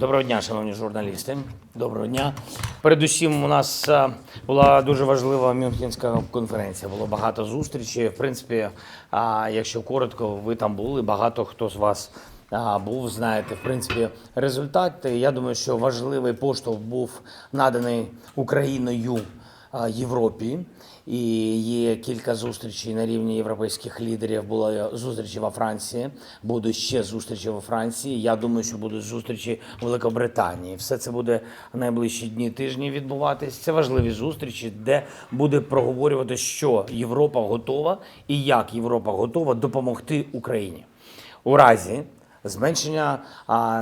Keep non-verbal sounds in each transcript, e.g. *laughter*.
Доброго дня, шановні журналісти. Доброго дня. Передусім, у нас е, була дуже важлива Мюнхенська конференція. Було багато зустрічей. В принципі, а, якщо коротко, ви там були. Багато хто з вас був. Знаєте, в принципі, результат. Я думаю, що важливий поштовх був наданий Україною Європі. І є кілька зустрічей на рівні європейських лідерів. Були зустрічі во Франції, будуть ще зустрічі во Франції. Я думаю, що будуть зустрічі в Великобританії. Все це буде найближчі дні тижні відбуватись. Це важливі зустрічі, де буде проговорювати, що Європа готова і як Європа готова допомогти Україні у разі зменшення,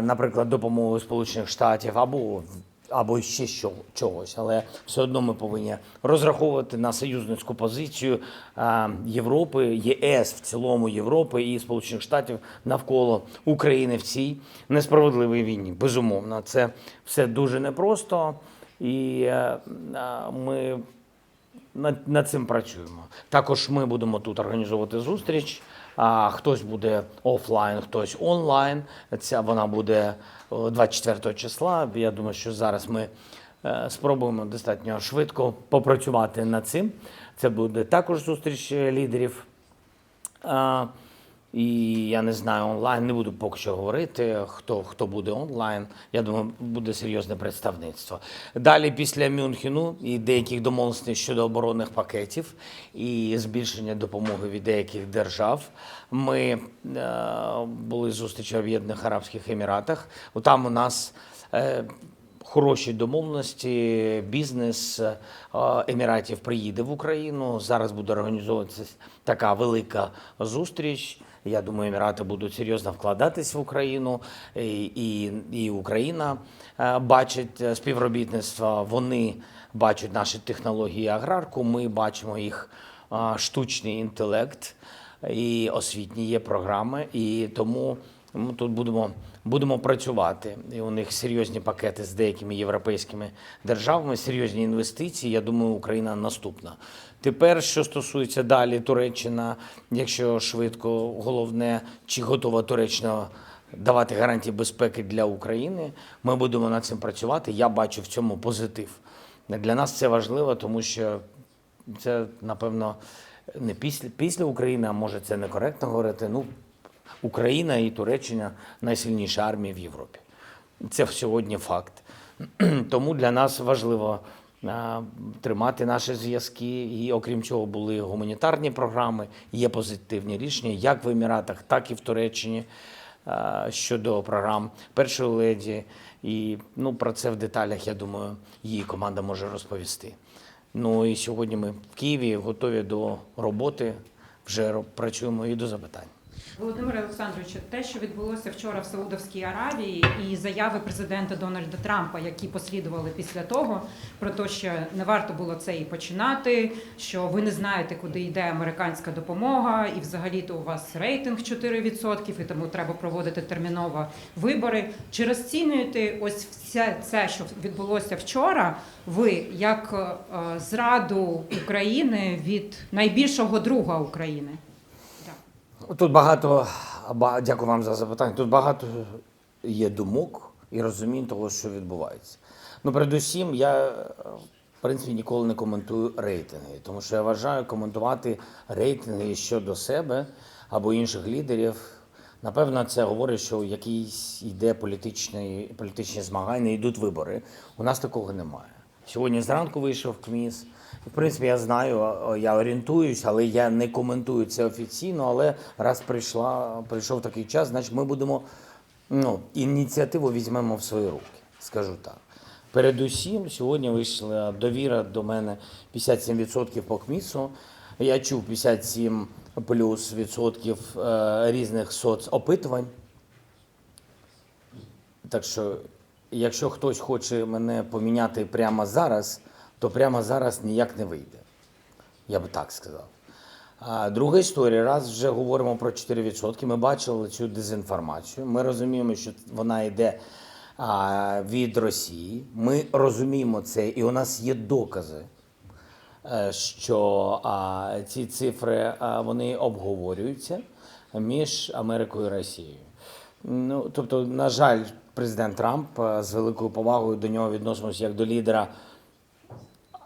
наприклад, допомоги Сполучених Штатів або або ще що, чогось, але все одно ми повинні розраховувати на союзницьку позицію Європи, ЄС в цілому Європи і Сполучених Штатів навколо України в цій несправедливій війні. Безумовно, це все дуже непросто, і е, ми над, над цим працюємо. Також ми будемо тут організовувати зустріч. А хтось буде офлайн, хтось онлайн. Ця вона буде 24 числа. Я думаю, що зараз ми е, спробуємо достатньо швидко попрацювати над цим. Це буде також зустріч е, лідерів. І я не знаю онлайн, не буду поки що говорити, хто, хто буде онлайн. Я думаю, буде серйозне представництво. Далі, після Мюнхену і деяких домовленостей щодо оборонних пакетів і збільшення допомоги від деяких держав. Ми е, були зустрічі в Об'єднаних Арабських Еміратах. Там у нас. Е, хороші домовленості. Бізнес е, Еміратів приїде в Україну. Зараз буде організовуватися така велика зустріч. Я думаю, Емірати будуть серйозно вкладатись в Україну, і, і, Україна е, бачить е, співробітництво. Вони бачать наші технології аграрку. Ми бачимо їх е, штучний інтелект і освітні є програми. І тому ми тут будемо, будемо працювати. І у них серйозні пакети з деякими європейськими державами, серйозні інвестиції. Я думаю, Україна наступна. Тепер, що стосується далі Туреччина, якщо швидко, головне, чи готова Туреччина давати гарантії безпеки для України, ми будемо над цим працювати. Я бачу в цьому позитив. Для нас це важливо, тому що це, напевно, не після, після України, а може це некоректно говорити. Ну, Україна і Туреччина найсильніші армії в Європі. Це сьогодні факт. Тому для нас важливо тримати наші зв'язки. І окрім цього, були гуманітарні програми, є позитивні рішення, як в Еміратах, так і в Туреччині щодо програм першої леді. І ну, про це в деталях, я думаю, її команда може розповісти. Ну і сьогодні ми в Києві готові до роботи, вже працюємо і до запитань. Володимире Олександровичу, те, що відбулося вчора в Саудовській Аравії, і заяви президента Дональда Трампа, які послідували після того, про те, що не варто було це і починати, що ви не знаєте, куди йде американська допомога, і взагалі-то у вас рейтинг 4%, і тому треба проводити терміново вибори. Чи розцінюєте ось все це, що відбулося вчора, ви як е, зраду України від найбільшого друга України? Тут багато, ба- дякую вам за запитання. Тут багато є думок і розумінь того, що відбувається. Ну, передусім, я е, в принципі ніколи не коментую рейтинги, тому що я вважаю коментувати рейтинги щодо себе або інших лідерів. Напевно, це говорить, що якісь йде політичні, політичні змагання, йдуть вибори. У нас такого немає. Сьогодні зранку вийшов КМІС. В принципі, я знаю, я орієнтуюсь, але я не коментую це офіційно. Але раз прийшла, прийшов такий час, значить ми будемо ну, ініціативу візьмемо в свої руки, скажу так. Передусім, сьогодні вийшла довіра до мене 57% по КМІСу. Я чув 57 плюс відсотків е, різних соцопитувань. Так що, якщо хтось хоче мене поміняти прямо зараз, то прямо зараз ніяк не вийде. Я би так сказав. Друга історія, раз вже говоримо про 4%, ми бачили цю дезінформацію. Ми розуміємо, що вона йде від Росії. Ми розуміємо це, і у нас є докази, е, що ці цифри вони обговорюються між Америкою і Росією. Ну, тобто, на жаль, президент Трамп е, з великою повагою до нього відносимося як до лідера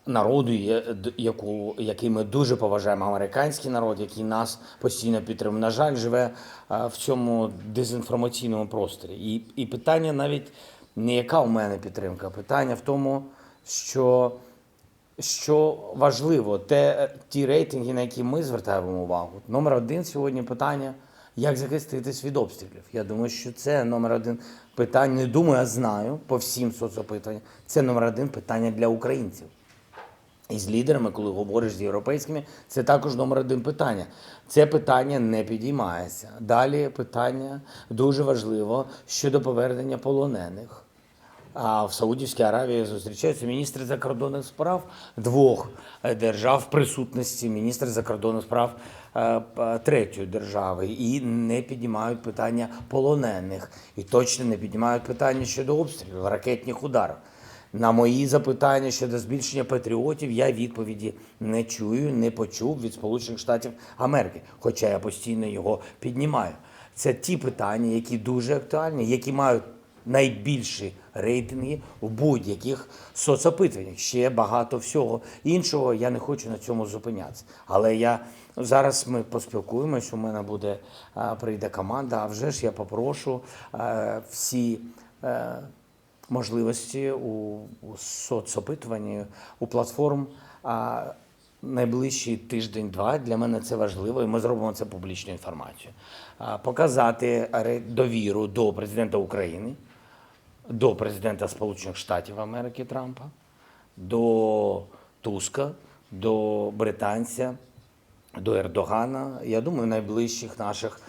народу, яку, який ми дуже поважаємо, американський народ, який нас постійно підтримує. На жаль, живе е, в цьому дезінформаційному просторі. І, і питання навіть не яка у мене підтримка, питання в тому, що, що важливо, те, ті рейтинги, на які ми звертаємо увагу. Номер один сьогодні питання. Як захиститись від обстрілів? Я думаю, що це номер один питання. Не думаю, а знаю по всім соцопитуванням. Це номер один питання для українців. І з лідерами, коли говориш з європейськими, це також номер один питання. Це питання не підіймається. Далі питання дуже важливо щодо повернення полонених. А в Саудівській Аравії зустрічаються міністри закордонних справ двох е, держав в присутності міністра закордонних справ е, третьої держави і не піднімають питання полонених, і точно не піднімають питання щодо обстрілів, ракетних ударів. На мої запитання щодо збільшення патріотів я відповіді не чую, не почув від Сполучених Штатів Америки, хоча я постійно його піднімаю. Це ті питання, які дуже актуальні, які мають найбільші рейтинги в будь-яких соцопитуваннях. Ще багато всього іншого. Я не хочу на цьому зупинятися. Але я зараз ми поспілкуємось. У мене буде прийде команда. А вже ж я попрошу всі. Можливості у, у соцопитуванні, у платформ. А найближчий тиждень-два для мене це важливо, і ми зробимо це публічною інформацією. А, Показати довіру до президента України, до президента Сполучених Штатів Америки Трампа, до Туска, до британця, до Ердогана, я думаю, найближчих наших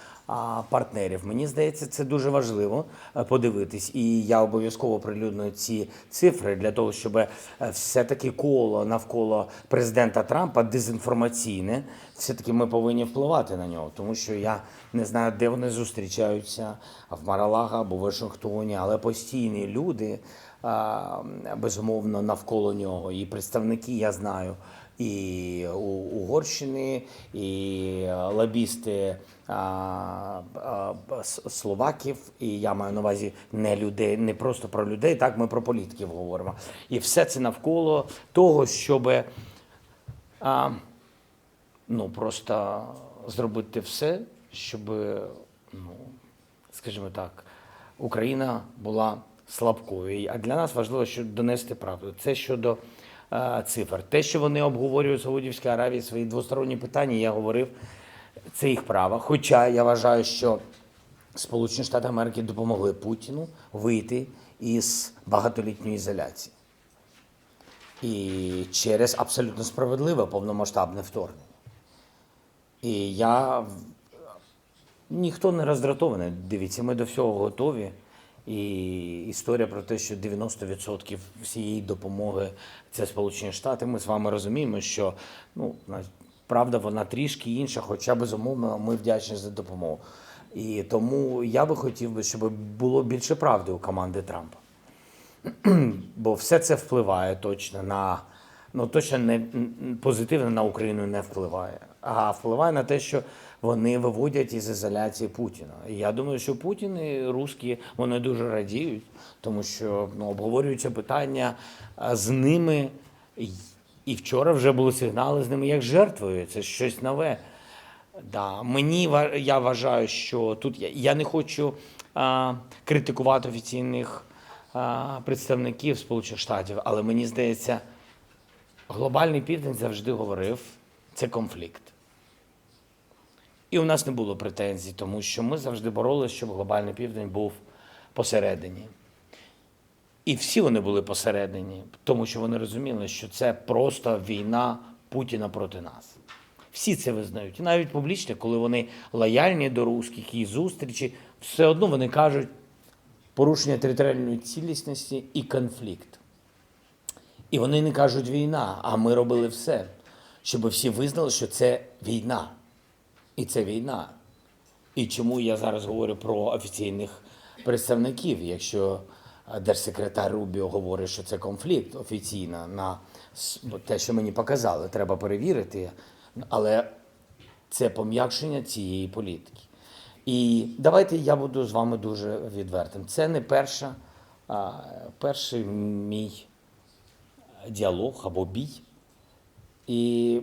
партнерів. Мені здається, це дуже важливо е, подивитись. І я обов'язково прилюдную ці цифри для того, щоб е, все-таки коло навколо президента Трампа дезінформаційне, все-таки ми повинні впливати на нього, тому що я не знаю, де вони зустрічаються, в Маралага або в Вашингтоні, але постійні люди, безумовно, навколо нього. І представники, я знаю, і Угорщини, і лобісти словаків, і я маю на увазі не людей, не просто про людей, так ми про політиків говоримо. І все це навколо того, щоб ну, просто зробити все, щоб, ну, скажімо так, Україна була слабкою. А для нас важливо що донести правду. Це щодо е, цифр. Те, що вони обговорюють в Саудівській Аравії свої двосторонні питання, я говорив, це їх право. Хоча я вважаю, що Сполучені Штати Америки допомогли Путіну вийти із багатолітньої ізоляції. І через абсолютно справедливе повномасштабне вторгнення. І я ніхто не роздратований. Дивіться, ми до всього готові. І історія про те, що 90% всієї допомоги це Сполучені Штати. Ми з вами розуміємо, що ну, правда вона трішки інша, хоча безумовно ми вдячні за допомогу. І тому я би хотів би, щоб було більше правди у команди Трампа *clears throat* бо все це впливає точно на ну точно не позитивно на Україну не впливає, а впливає на те, що вони виводять із ізоляції Путіна. І я думаю, що Путін і русські вони дуже радіють, тому що ну, обговорюються питання з ними. І- вчора вже були сигнали з ними як жертвою. Це щось нове. Да, мені я вважаю, що тут я, я не хочу а, критикувати офіційних а, представників Сполучених Штатів, але мені здається, глобальний південь завжди говорив, це конфлікт. І у нас не було претензій, тому що ми завжди боролися, щоб глобальний південь був посередині. І всі вони були посередині, тому що вони розуміли, що це просто війна Путіна проти нас. Всі це визнають. І навіть публічно, коли вони лояльні до русських і зустрічі, все одно вони кажуть порушення територіальної цілісності і конфлікт. І вони не кажуть війна, а ми робили все, щоб всі визнали, що це війна. І це війна. І чому я зараз говорю про офіційних представників, якщо е, держсекретар Рубіо говорить, що це конфлікт офіційно на те, що мені показали, треба перевірити, але це пом'якшення цієї політики. І давайте я буду з вами дуже відвертим. Це не перша, а, перший мій діалог або бій. І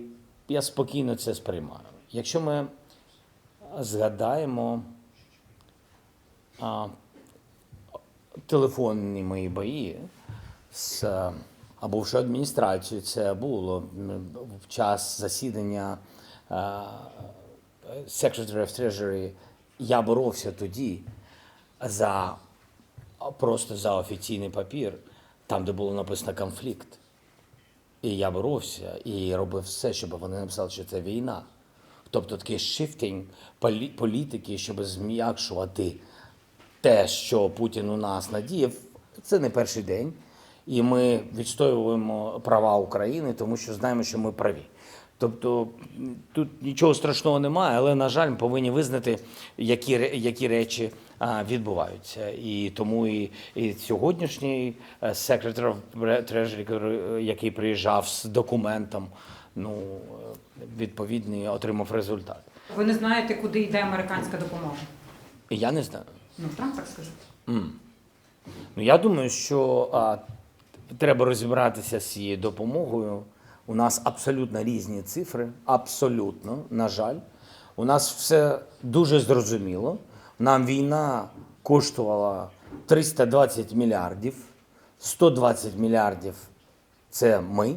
я спокійно це сприймаю. Якщо ми згадаємо а, телефонні мої бої з а бувшу адміністрацією, це було в час засідання е, Secretary of Treasury. Я боровся тоді за просто за офіційний папір, там, де було написано конфлікт. І я боровся і робив все, щоб вони написали, що це війна. Тобто такий шифтинг полі- політики, щоб зм'якшувати те, що Путін у нас надіяв, це не перший день. І ми відстоюємо права України, тому що знаємо, що ми праві. Тобто тут нічого страшного немає, але, на жаль, ми повинні визнати, які, які речі а, відбуваються. І тому і, і сьогоднішній е, of Treasury, який- який приїжджав з документом, ну, е, відповідний, отримав результат. Ви не знаєте, куди йде американська допомога? Я не знаю. Ну, Трамп так сказав. Ну, я думаю, що а, треба розібратися з цією допомогою. У нас абсолютно різні цифри, абсолютно, на жаль. У нас все дуже зрозуміло. Нам війна коштувала 320 мільярдів, 120 мільярдів це ми,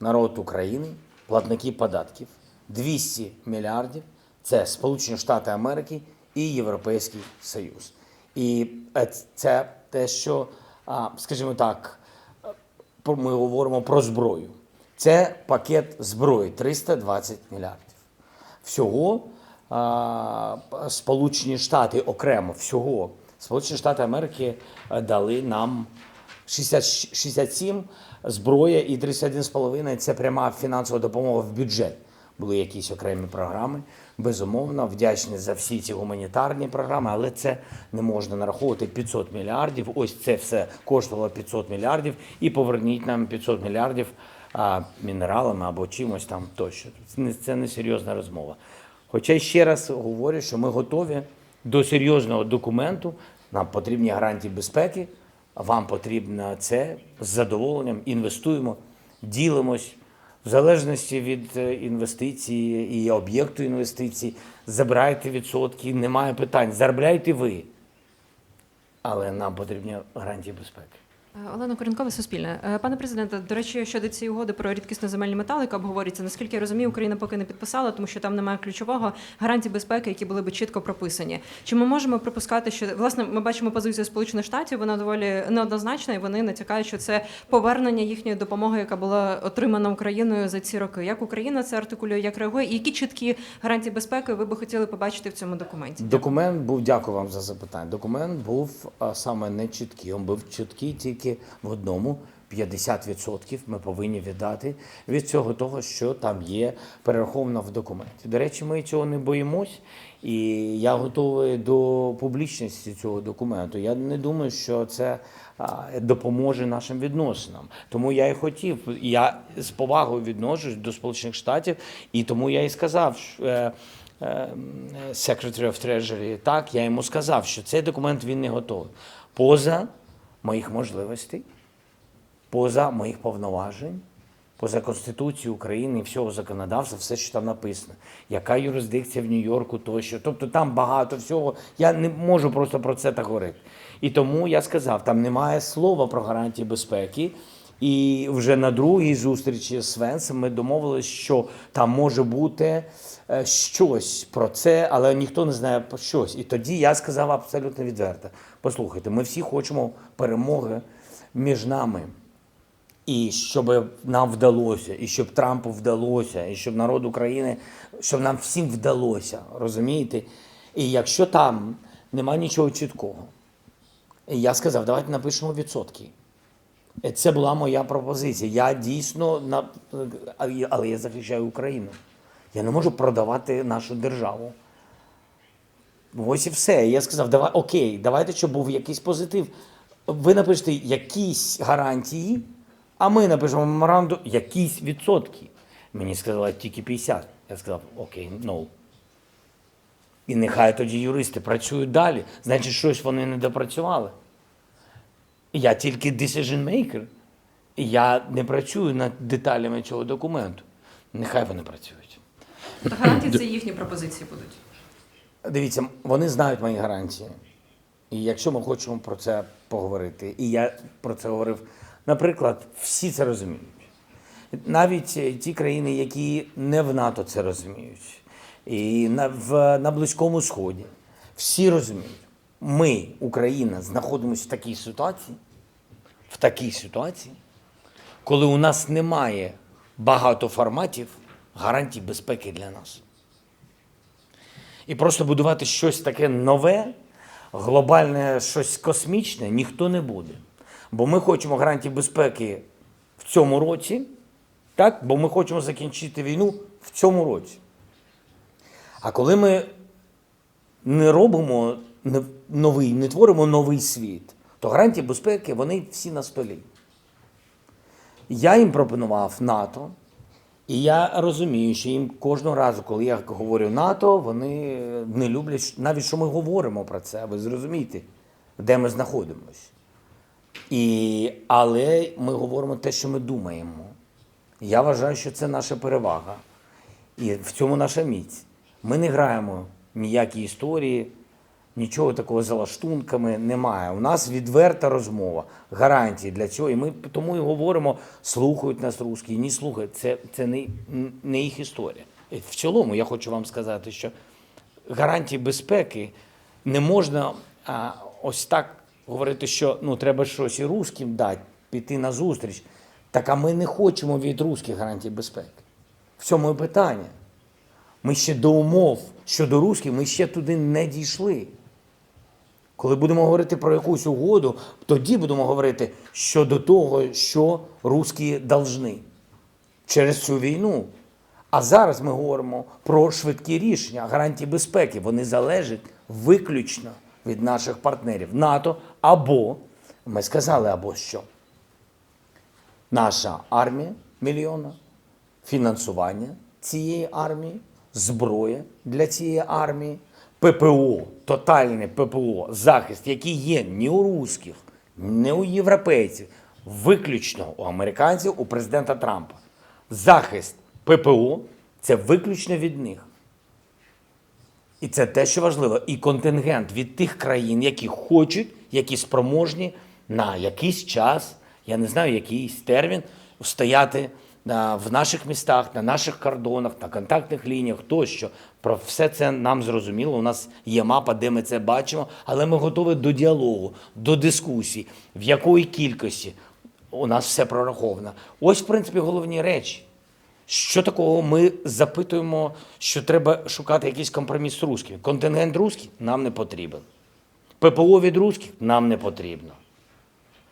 народ України, платники податків. 200 мільярдів це Сполучені Штати Америки і Європейський Союз. І е, це те, що, скажімо так, ми говоримо про зброю. Це пакет зброї 320 мільярдів. Всього Сполучені Штати окремо, всього Сполучені Штати Америки е, дали нам 60, 67 зброя і 31,5 – це пряма фінансова допомога в бюджет. Були якісь окремі програми. Безумовно, вдячні за всі ці гуманітарні програми, але це не можна нараховувати 500 мільярдів. Ось це все коштувало 500 мільярдів, і поверніть нам 500 мільярдів а, мінералами або чимось там тощо. Це це не серйозна розмова. Хоча ще раз говорю, що ми готові до серйозного документу. Нам потрібні гарантії безпеки. Вам потрібно це з задоволенням. Інвестуємо, ділимось в залежності від е, інвестиції і об'єкту інвестицій. Забирайте відсотки, немає питань. Заробляйте ви. Але нам потрібні гарантії безпеки. Е, Олена Коренкова, Суспільне. Е, Пане президенте, до речі, щодо цієї угоди про рідкісно земельні метали, яка обговорюється, наскільки я розумію, Україна поки не підписала, тому що там немає ключового гарантій безпеки, які були б чітко прописані. Чи ми можемо припускати, що власне ми бачимо позицію Сполучених Штатів, вона доволі неоднозначна, і вони натякають, що це повернення їхньої допомоги, яка була отримана Україною за ці роки. Як Україна це артикулює, як реагує, і які чіткі гарантії безпеки ви би хотіли побачити в цьому документі? Документ був, дякую вам за запитання. Документ був саме не чіткий. Він був чіткий тільки в одному. 50% ми повинні віддати від цього того, що там є перераховано в документі. До речі, ми цього не боїмось, і я готовий до публічності цього документу. Я не думаю, що це допоможе нашим відносинам. Тому я і хотів. Я з повагою відношусь до Сполучених Штатів, і тому я і сказав. що, е, е, Secretary of Treasury, так, я йому сказав, що цей документ він не готовий. Поза моїх можливостей, поза моїх повноважень, поза Конституцією України і всього законодавства, все, що там написано. Яка юрисдикція в Нью-Йорку тощо. Тобто там багато всього. Я не можу просто про це так говорити. І тому я сказав, там немає слова про гарантії безпеки. І вже на другій зустрічі з Венсом ми домовилися, що там може бути е, щось про це, але ніхто не знає про щось. І тоді я сказав абсолютно відверто: послухайте, ми всі хочемо перемоги між нами. І щоб нам вдалося, і щоб Трампу вдалося, і щоб народ України, щоб нам всім вдалося, розумієте? І якщо там нема нічого чіткого, я сказав, давайте напишемо відсотки. Е, Це була моя пропозиція. Я дійсно на але я захищаю Україну. Я не можу продавати нашу державу. Ось і все. Я сказав, давай окей, давайте, щоб був якийсь позитив. Ви напишете якісь гарантії, а ми напишемо меморандум якісь відсотки. Мені сказали тільки 50. Я сказав, окей, no. І нехай тоді юристи працюють далі. Значить, щось вони не допрацювали. Я тільки decision maker. Я не працюю над деталями цього документу. Нехай вони працюють. Тобто гарантії це їхні пропозиції будуть. Дивіться, вони знають мої гарантії. І якщо ми хочемо про це поговорити, і я про це говорив, наприклад, всі це розуміють. Навіть ті країни, які не в НАТО це розуміють, і на, в, на Близькому Сході, всі розуміють. Ми, Україна, знаходимося в такій ситуації, в такій ситуації, коли у нас немає багато форматів гарантій безпеки для нас. І просто будувати щось таке нове, глобальне, щось космічне ніхто не буде. Бо ми хочемо гарантії безпеки в цьому році, так? бо ми хочемо закінчити війну в цьому році. А коли ми не робимо новий, не творимо новий світ, то гарантії безпеки вони всі на столі. Я їм пропонував НАТО, і я розумію, що їм кожного разу, коли я говорю НАТО, вони не люблять навіть, що ми говоримо про це. Ви зрозумієте, де ми знаходимося. І, але ми говоримо те, що ми думаємо. Я вважаю, що це наша перевага. І в цьому наша міць. Ми не граємо ніякі історії, нічого такого за лаштунками немає. У нас відверта розмова, гарантії для цього. І ми тому і говоримо, слухають нас русські, ні слухають. Це, це не, не їх історія. В цілому я хочу вам сказати, що гарантії безпеки не можна а, ось так говорити, що ну, треба щось і русським дати, піти на зустріч. Так а ми не хочемо від русських гарантій безпеки. В цьому і питання. Ми ще до умов щодо русських, ми ще туди не дійшли. Коли будемо говорити про якусь угоду, тоді будемо говорити щодо того, що русські должны через цю війну. А зараз ми говоримо про швидкі рішення, гарантії безпеки. Вони залежать виключно від наших партнерів НАТО або, ми сказали, або що? Наша армія мільйона, фінансування цієї армії, зброя для цієї армії, ППО, тотальне ППО, захист, який є ні у русських, ні у європейців, виключно у американців, у президента Трампа. Захист ППО це виключно від них. І це те, що важливо. І контингент від тих країн, які хочуть, які спроможні на якийсь час, я не знаю, якийсь термін, стояти на, в наших містах, на наших кордонах, на контактних лініях тощо. Про все це нам зрозуміло. У нас є мапа, де ми це бачимо, але ми готові до діалогу, до дискусій, в якої кількості у нас все прораховано. Ось, в принципі, головні речі. Що такого ми запитуємо, що треба шукати якийсь компроміс з русскими? Контингент русський нам не потрібен. ППО від русських нам не потрібно.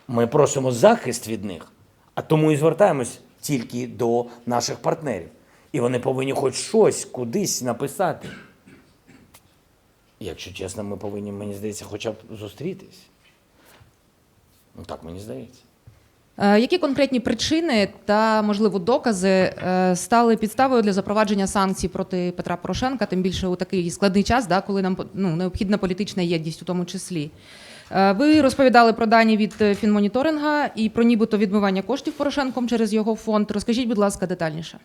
Ми просимо захист від них, а тому і звертаємось тільки до наших партнерів. І вони повинні хоч щось кудись написати. Якщо чесно, ми повинні, мені здається, хоча б зустрітись. Ну так мені здається. Е, Які конкретні причини та можливо докази е, стали підставою для запровадження санкцій проти Петра Порошенка, тим більше у такий складний час, да, коли нам ну, необхідна політична єдність у тому числі? Е, Ви розповідали про дані від е, фінмоніторинга і про нібито відмивання коштів Порошенком через його фонд. Розкажіть, будь ласка, детальніше.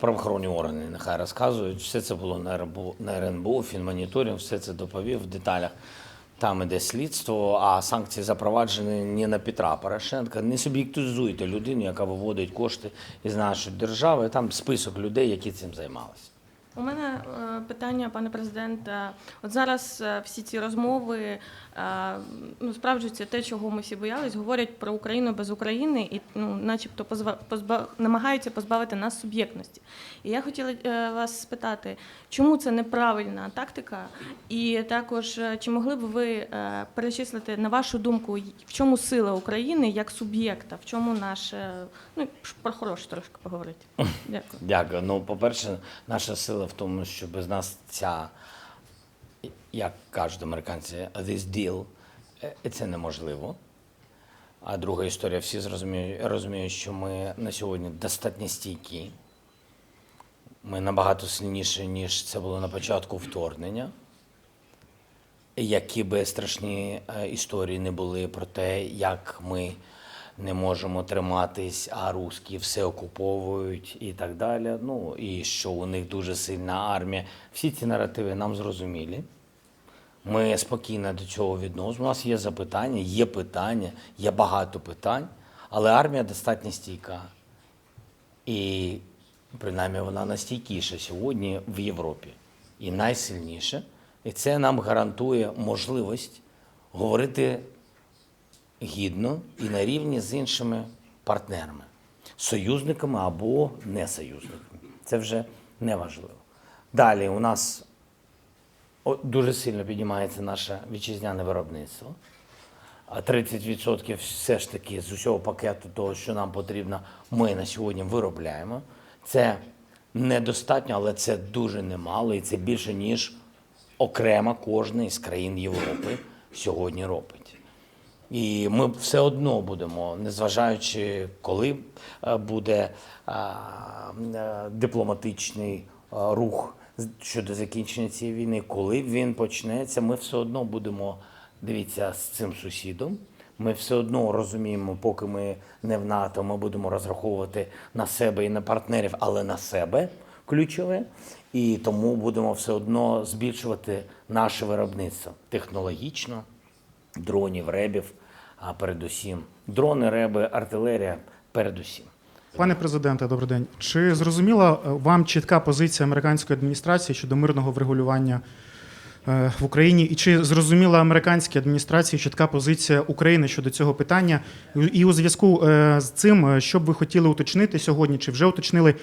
Правоохоронні органи нехай розказують. Все це було на РНБО, на РНБО, фінмоніторинг, все це доповів в деталях. Там іде слідство, а санкції запроваджені не на Петра Порошенка. Не суб'єктизуйте людину, яка виводить кошти із нашої держави. Там список людей, які цим займалися. У мене е, питання, пане президенте. От зараз всі ці розмови ну, справджуються те, чого ми всі боялись, говорять про Україну без України і ну, начебто позва, позба, намагаються позбавити нас суб'єктності. І я хотіла е, вас спитати, чому це неправильна тактика? І також е, чи могли б ви е, перечислити на вашу думку, в чому сила України як суб'єкта, в чому наше ну про хороше трошки поговорити? *laughs* Дякую. Дякую. Ну, по-перше, наша сила в тому, що без нас ця, як кажуть американці, this deal, е, це неможливо. А друга історія, всі зрозуміють, розуміють, що ми на сьогодні достатньо стійкі. Ми набагато сильніші, ніж це було на початку вторгнення. які би страшні е, історії не були про те, як ми не можемо триматись, а русські все окуповують і так далі. Ну і що у них дуже сильна армія. Всі ці наративи нам зрозумілі. Ми спокійно до цього відносимо. У нас є запитання, є питання, є багато питань, але армія достатньо стійка. І принаймні вона найстійкіша сьогодні в Європі і найсильніша. І це нам гарантує можливість говорити гідно і на рівні з іншими партнерами, союзниками або не союзниками. Це вже не важливо. Далі у нас дуже сильно піднімається наше вітчизняне виробництво. 30% все ж таки з усього пакету того, що нам потрібно, ми на сьогодні виробляємо. Це недостатньо, але це дуже немало, і це більше, ніж окремо кожна із країн Європи сьогодні робить. І ми все одно будемо, незважаючи, коли е, буде е, дипломатичний е, рух щодо закінчення цієї війни, коли він почнеться, ми все одно будемо дивіться з цим сусідом. Ми все одно розуміємо, поки ми не в НАТО, ми будемо розраховувати на себе і на партнерів, але на себе ключове. І тому будемо все одно збільшувати наше виробництво технологічно, дронів, ребів, а передусім дрони, реби, артилерія передусім. Пане президенте, добрий день. Чи зрозуміла е, вам чітка позиція американської адміністрації щодо мирного врегулювання е, в Україні? І чи зрозуміла американській адміністрації чітка позиція України щодо цього питання? І у зв'язку е, з цим, що б ви хотіли уточнити сьогодні, чи вже уточнили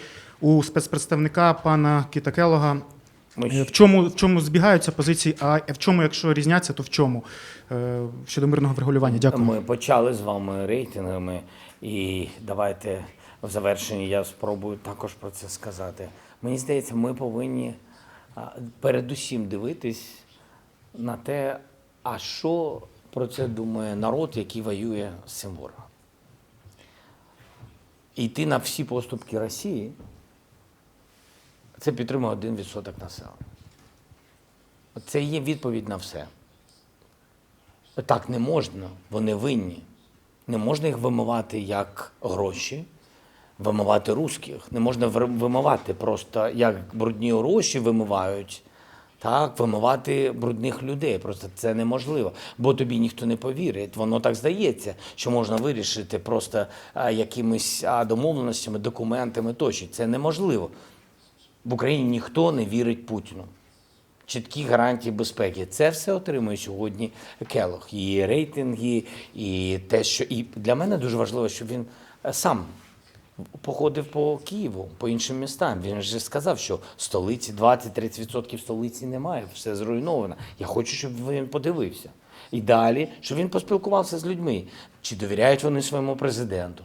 у спецпредставника пана Кіта Келога? Е, В чому, в чому збігаються позиції, а в чому, якщо різняться, то в чому щодо мирного врегулювання? Дякую. Ми почали з вами рейтингами, і давайте в завершенні я спробую також про це сказати. Мені здається, ми повинні передусім дивитись на те, а що про це думає народ, який воює з цим ворогом. Йти на всі поступки Росії, це підтримує 1% населення. Це є відповідь на все. Так не можна, вони винні. Не можна їх вимивати як гроші, вимивати русських. Не можна вимивати просто як брудні гроші вимивають, так, вимивати брудних людей. Просто це неможливо, бо тобі ніхто не повірить. Воно так здається, що можна вирішити просто якимись домовленостями, документами тощо. Це неможливо. В Україні ніхто не вірить Путіну чіткі гарантії безпеки. Це все отримує сьогодні Келох. І рейтинги, і те, що і для мене дуже важливо, щоб він е, сам походив по Києву, по іншим містам. Він же сказав, що столиці 20-30% столиці немає, все зруйновано. Я хочу, щоб він подивився. І далі, щоб він поспілкувався з людьми. Чи довіряють вони своєму президенту?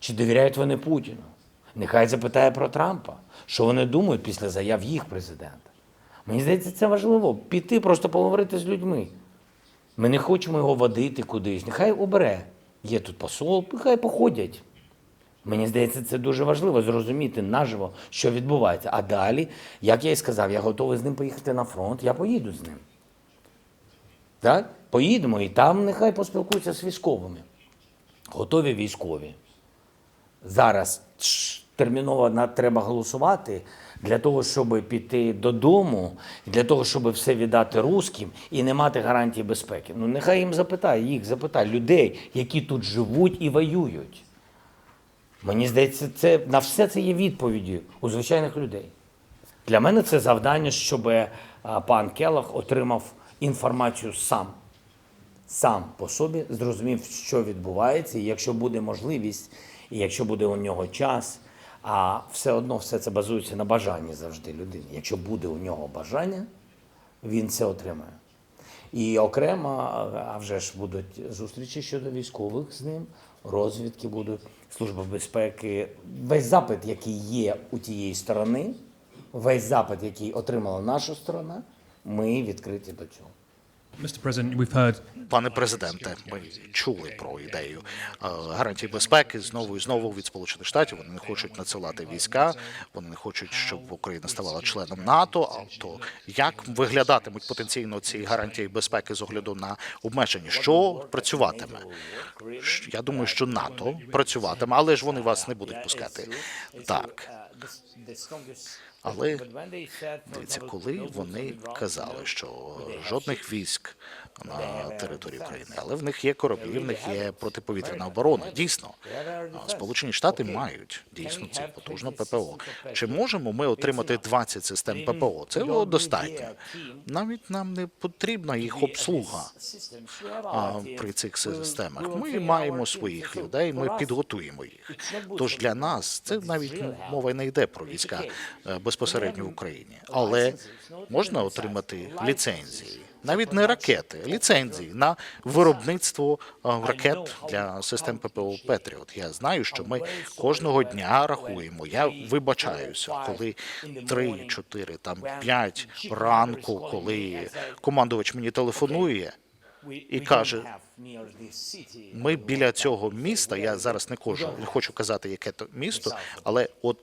Чи довіряють вони Путіну? Нехай запитає про Трампа, що вони думають після заяв їх президента. Мені здається, це важливо піти, просто поговорити з людьми. Ми не хочемо його водити кудись. Нехай обере. Є тут посол, нехай походять. Мені здається, це дуже важливо зрозуміти наживо, що відбувається. А далі, як я і сказав, я готовий з ним поїхати на фронт, я поїду з ним. Так? Поїдемо і там нехай поспілкуються з військовими. Готові військові. Зараз терміново треба голосувати для того, щоб піти додому, для того, щоб все віддати русським і не мати гарантії безпеки. Ну нехай їм запитає, їх запитає людей, які тут живуть і воюють. Мені здається, це на все це є відповіді у звичайних людей. Для мене це завдання, щоб пан Келах отримав інформацію сам. Сам по собі зрозумів, що відбувається, і якщо буде можливість, і якщо буде у нього час, а все одно все це базується на бажанні завжди людини. Якщо буде у нього бажання, він це отримає. І окремо, а вже ж будуть зустрічі щодо військових з ним, розвідки будуть, служба безпеки. Весь запит, який є у тієї сторони, весь запит, який отримала наша сторона, ми відкриті до цього. Пане президенте, ми чули про ідею е, гарантій безпеки знову і знову від Сполучених Штатів. Вони не хочуть надсилати війська, вони не хочуть, щоб Україна ставала членом НАТО. А то як виглядатимуть потенційно ці гарантії безпеки з огляду на обмеження? Що працюватиме? Я думаю, що НАТО працюватиме, але ж вони вас не будуть пускати. Так. Але Дивіться, коли вони казали, що жодних військ на території України, але в них є кораблі, в них є протиповітряна оборона. Дійсно, Сполучені Штати мають дійсно це потужно ППО. Чи можемо ми отримати 20 систем ППО? Це достатньо. Навіть нам не потрібна їх обслуга при цих системах. Ми маємо своїх людей, ми підготуємо їх. Тож для нас це навіть мова не йде про війська е, безпосередньо в Україні, але можна отримати ліцензії, навіть не ракети, ліцензії на виробництво е, ракет для систем ППО Петріот. Я знаю, що ми кожного дня рахуємо. Я вибачаюся, коли 3, 4, там 5 ранку, коли командувач мені телефонує. і каже, Ми біля цього міста. Я зараз не хочу, не хочу казати, яке то місто, але от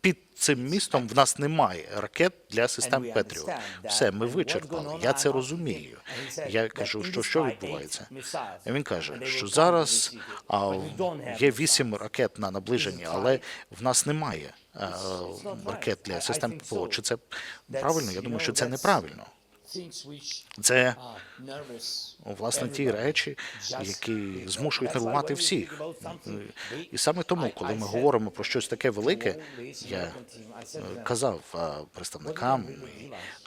під цим містом в нас немає ракет для систем Петріот. Все, ми вичерпали. Я це розумію. Я кажу, що що відбувається. І він каже, що зараз а, є вісім ракет на наближенні, але в нас немає а, ракет для систем ППО. Чи це правильно? Я думаю, що це неправильно. Це власне ті речі, які змушують нервувати всіх. І саме тому, коли ми говоримо про щось таке велике, я е, казав е, представникам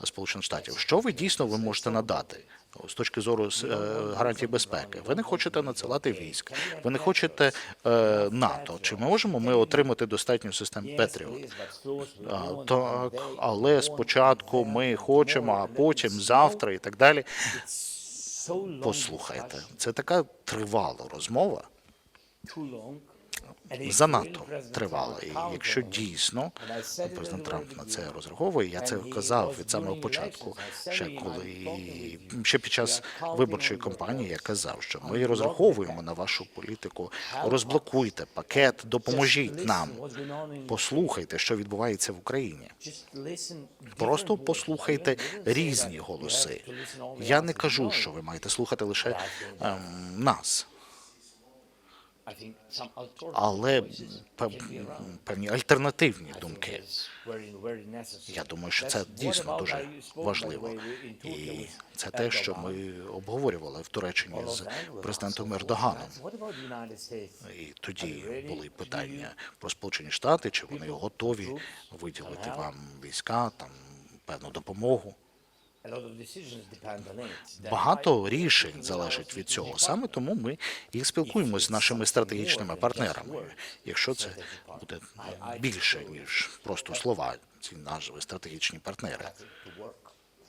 Сполучених Штатів, що ви дійсно ви можете надати. З точки зору е, гарантій безпеки, ви не хочете надсилати військ, ви не хочете е, НАТО. Чи ми можемо ми отримати достатньо систем Петріот? Так, але спочатку ми хочемо, а потім завтра і так далі. Послухайте, це така тривала розмова, занадто тривала. І якщо дійсно президент Трамп на це розраховує, я це казав від самого початку, ще коли ще під час виборчої кампанії я казав, що ми розраховуємо на вашу політику. Розблокуйте пакет, допоможіть нам. Послухайте, що відбувається в Україні. Просто послухайте різні голоси. Я не кажу, що ви маєте слухати лише ем, нас, але певні альтернативні думки. Я думаю, що це дійсно дуже важливо. І це те, що ми обговорювали в Туреччині з президентом Ердоганом. І тоді були питання про Сполучені Штати, чи вони готові виділити вам війська, там певну допомогу. Багато рішень залежить від цього. Саме тому ми і спілкуємося з нашими стратегічними партнерами. Якщо це буде більше ніж просто слова, ці назви стратегічні партнери.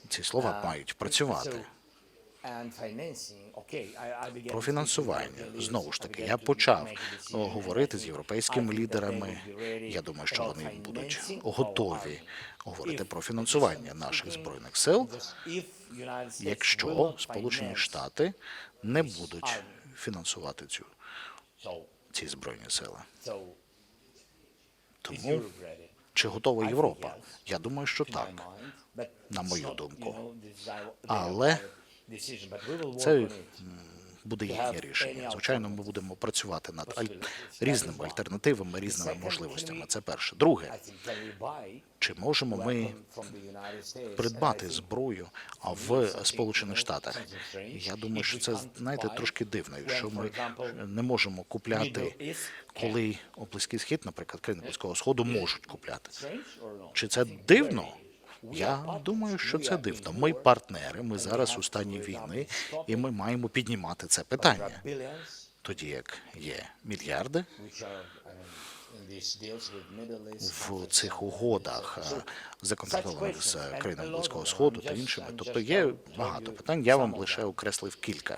Ці слова мають працювати. Про фінансування знову ж таки я почав говорити з європейськими лідерами. Я думаю, що вони будуть готові говорити про фінансування наших збройних сил, якщо Сполучені Штати не будуть фінансувати цю ці збройні сили. Тому чи готова Європа? Я думаю, що так, на мою думку. Але це буде їхнє рішення. Звичайно, ми будемо працювати над аль- різними альтернативами, різними можливостями. Це перше. Друге, чи можемо ми придбати зброю в Сполучених Штатах? Я думаю, що це знаєте трошки дивно, якщо ми не можемо купляти, коли Близький Схід, наприклад, країни Близького Сходу можуть купляти. Чи це дивно? Я думаю, що це дивно. Ми партнери, ми зараз у стані війни, і ми маємо піднімати це питання. Тоді як є мільярди в цих угодах е, з країнами Близького Сходу та іншими. Тобто є багато питань. Я вам лише окреслив кілька.